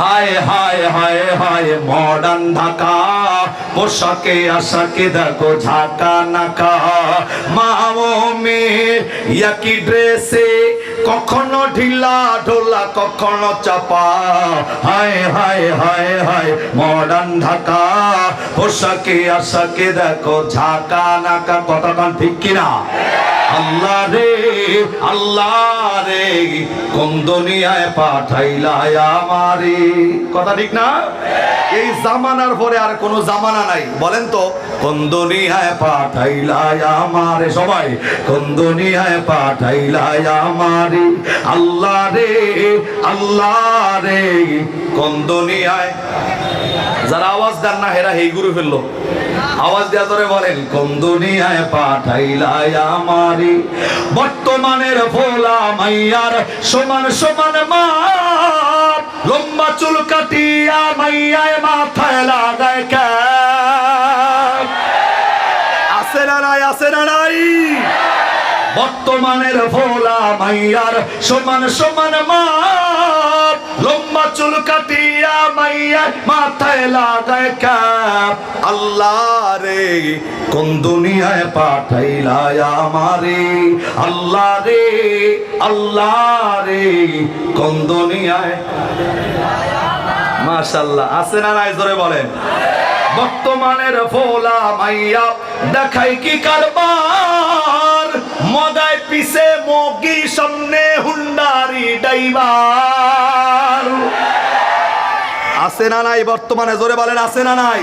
হায় হায় হায় হায় মডার্ন ঢাকা। পোশাকে আশাকে দেখো ঝাঁকা নাকা। মামো মেয়ে ইয়াকি ড্রেসে কখনো ঢিলা ঢোলা, কখনো চাপা। হায় হায় হায় হায় মডার্ন ঢাকা। পোশাকে আশাকে দেখো ঝাঁকা নাকা। কথাটা ঠিক কিনা? আল্লাহ রে আল্লাহ রে, কোন দুনিয়ায় পাঠাইলাই আমারে। কথা ঠিক না? এই জামানার পরে আর কোনো জামানা নাই, বলেন তো। কোন দুনিয়ায় পাঠাইলাই আমারে, সবাই। কোন দুনিয়ায় পাঠাইলাই আমারে। আল্লাহ রে আল্লাহ রে, কোন দুনিয়ায় যারা আওয়াজ দেন না, হেরা হেই গুরু ফেলল। আওয়াজ দেওয়া ধরে বলেন কোন দুনিয়ায় পাঠাইলাই আমারি? বর্তমানের ভোলা মাইয়ার সমান সমান মা লম্বা চুল কাটিয়া মাইয়ায় মাথায় লাগায় ক্যাপ। আছে না নাই আছে না নাই? বর্তমানের ভোলা মাইয়ার সমান সমান মা লম্বা চুল কাটিয়া মাইয়ার মাথায় লাগায় কাপ আল্লাহ রে কোন দুনিয়ায় পাঠাইলাই আমারে? আল্লাহ রে আল্লাহ রে কোন দুনিয়ায়? মাশাল্লাহ আছে না নাই জোরে বলেন? বর্তমানের ভোলা মাইয়া, দেখাই কি কারবার? মদায় পিছে মগি, সামনে হুন্ডারি ডাইবার আছে না নাই বর্তমানে? জোরে বলেন, আছে না নাই?